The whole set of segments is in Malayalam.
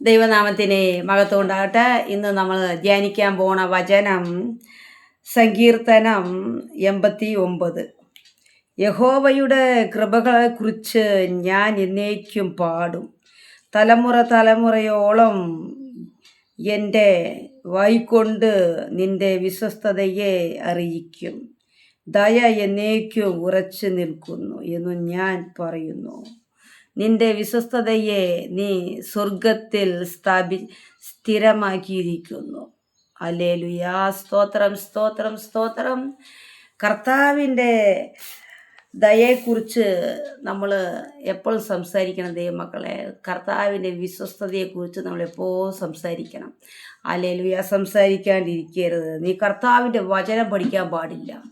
ദൈവനാമത്തിന് മഹത്വം ഉണ്ടാകട്ടെ ഇന്ന് നമ്മൾ ധ്യാനിക്കാൻ പോണ വചനം സങ്കീർത്തനം എൺപത്തി ഒമ്പത് യഹോവയുടെ കൃപകളെക്കുറിച്ച് ഞാൻ എന്നേക്കും പാടും. തലമുറ തലമുറയോളം എന്റെ വായിക്കൊണ്ട് നിന്റെ വിശ്വസ്തതയെ അറിയിക്കും. ദയ എന്നേക്കും ഉറച്ചു നിൽക്കുന്നു എന്നു ഞാൻ പറയുന്നു. നിന്റെ വിശ്വസ്തതയെ നീ സ്വർഗത്തിൽ സ്ഥാപി സ്ഥിരമാക്കിയിരിക്കുന്നു. അലേലുയാ സ്തോത്രം സ്തോത്രം സ്തോത്രം. കർത്താവിന്റെ ദയയെക്കുറിച്ച് നമ്മൾ എപ്പോൾ സംസാരിക്കണം ദൈവമക്കളെ? കർത്താവിന്റെ വിശ്വസ്തതയെക്കുറിച്ച് നമ്മൾ എപ്പോൾ സംസാരിക്കണം? അലേലുയ സംസാരിക്കാണ്ടിരിക്കരുത്. നീ കർത്താവിന്റെ വചനം പഠിക്കാൻ പാടില്ല.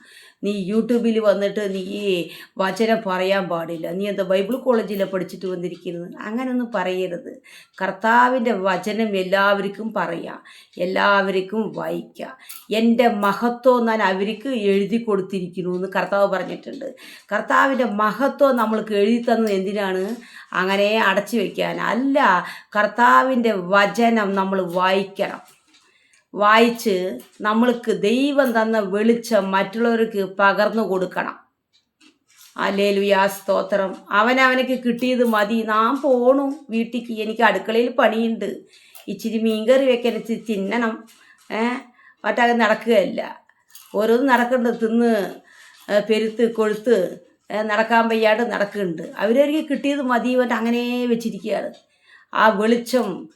നീ യൂട്യൂബിൽ വന്നിട്ട് നീ വചനം പറയാൻ പാടില്ല. നീ എന്താ ബൈബിൾ കോളേജിൽ പഠിച്ചിട്ട് വന്നിരിക്കുന്നത്? അങ്ങനെയൊന്നും പറയരുത്. കർത്താവിന്റെ വചനം എല്ലാവർക്കും പറയാം. എല്ലാവർക്കും വായിക്കാം. എന്റെ മഹത്വം ഞാൻ അവർക്ക് എഴുതി കൊടുത്തിരിക്കുന്നു എന്ന് കർത്താവ് പറഞ്ഞിട്ടുണ്ട്. കർത്താവിന്റെ മഹത്വം നമ്മൾക്ക് എഴുതി തന്നത് എന്തിനാണ്? അങ്ങനെ അടച്ചു വയ്ക്കാൻ അല്ല കർത്താവിന്റെ വചനം നമ്മൾ വായിക്കണം. വായിച്ച് നമ്മൾക്ക് ദൈവം തന്ന വെളിച്ചം മറ്റുള്ളവർക്ക് പകർന്നു കൊടുക്കണം. അല്ലേലുയാ സ്തോത്രം. അവനവനക്ക് കിട്ടിയത് മതി. നാം പോണു വീട്ടിക്ക്. എനിക്ക് അടുക്കളയിൽ പണിയുണ്ട്. ഇച്ചിരി മീൻകറി വെക്കാൻ ഇച്ചിരി തിന്നണം. ഏ? മറ്റത് നടക്കുകയല്ല. ഓരോന്നും നടക്കുന്നുണ്ട് തിന്ന് പെരുത്ത് കൊഴുത്ത് നടക്കാൻ വയ്യാണ്ട് നടക്കുന്നുണ്ട്. അവരവർക്ക് കിട്ടിയത് മതി. പറഞ്ഞിട്ട് അങ്ങനെ വെച്ചിരിക്കുകയാണ്. ആ വെളിച്ചം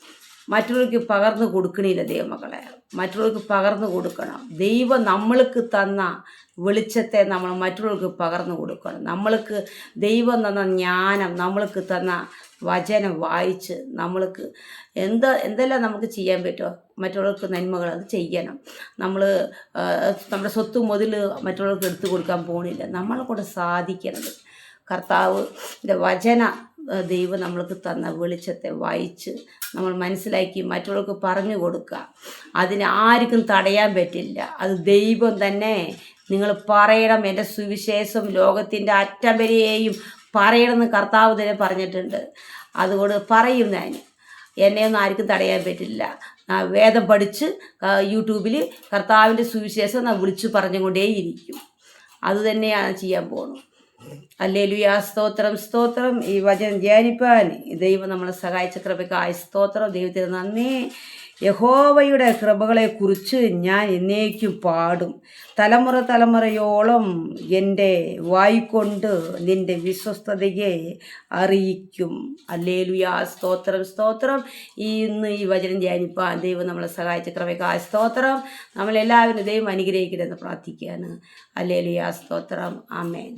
മറ്റുള്ളവർക്ക് പകർന്നു കൊടുക്കണില്ല ദൈവമക്കളെ. മറ്റുള്ളവർക്ക് പകർന്നു കൊടുക്കണം. ദൈവം നമ്മൾക്ക് തന്ന വെളിച്ചത്തെ നമ്മൾ മറ്റുള്ളവർക്ക് പകർന്നു കൊടുക്കണം. നമ്മൾക്ക് ദൈവം തന്ന ജ്ഞാനം നമ്മൾക്ക് തന്ന വചനം വായിച്ച് നമ്മൾക്ക് എന്താ എന്തെല്ലാം നമുക്ക് ചെയ്യാൻ പറ്റുമോ? മറ്റുള്ളവർക്ക് നന്മകൾ അത് ചെയ്യണം. നമ്മൾ നമ്മുടെ സ്വത്ത് മുതൽ മറ്റുള്ളവർക്ക് എടുത്തു കൊടുക്കാൻ പോകണില്ല നമ്മളെ കൊണ്ട് സാധിക്കണത് കർത്താവ് വചന ദൈവം നമ്മൾക്ക് തന്ന വെളിച്ചത്തെ വായിച്ച് നമ്മൾ മനസ്സിലാക്കി മറ്റുള്ളവർക്ക് പറഞ്ഞു കൊടുക്കുക. അതിന് ആർക്കും തടയാൻ പറ്റില്ല. അത് ദൈവം തന്നെ നിങ്ങൾ പറയണം. എന്റെ സുവിശേഷം ലോകത്തിന്റെ അറ്റം വരെയും പറയണമെന്ന് കർത്താവ് തന്നെ പറഞ്ഞിട്ടുണ്ട്. അതുകൊണ്ട് പറയും ഞാൻ. എന്നെയൊന്നും ആർക്കും തടയാൻ പറ്റില്ല. വേദം പഠിച്ച് യൂട്യൂബിൽ കർത്താവിന്റെ സുവിശേഷം വിളിച്ചു പറഞ്ഞുകൊണ്ടേയിരിക്കും. അതുതന്നെയാണ് ചെയ്യാൻ പോകുന്നത് അല്ലേലുയാ സ്തോത്രം സ്തോത്രം. ഈ വചനം ധ്യാനിപ്പാൻ ദൈവം നമ്മളെ സഹായിച്ച കൃപയ്ക്കായ സ്തോത്രം. ദൈവത്തിന് നന്ദി. യഹോവയുടെ കൃപകളെക്കുറിച്ച് ഞാൻ എന്നേക്കും പാടും. തലമുറ തലമുറയോളം എന്റെ വായിക്കൊണ്ട് നിന്റെ വിശ്വസ്തതയെ അറിയിക്കും. അല്ലേലുയാ സ്തോത്രം സ്തോത്രം. ഈ ഇന്ന് ഈ വചനം ധ്യാനിപ്പാൻ ദൈവം നമ്മളെ സഹായിച്ച കൃപയ്ക്കായ സ്തോത്രം. നമ്മളെല്ലാവരും ദൈവം അനുഗ്രഹിക്കരുതെന്ന് പ്രാർത്ഥിക്കുകയാണ്. അല്ലേലുയാ സ്തോത്രം. ആമേൻ.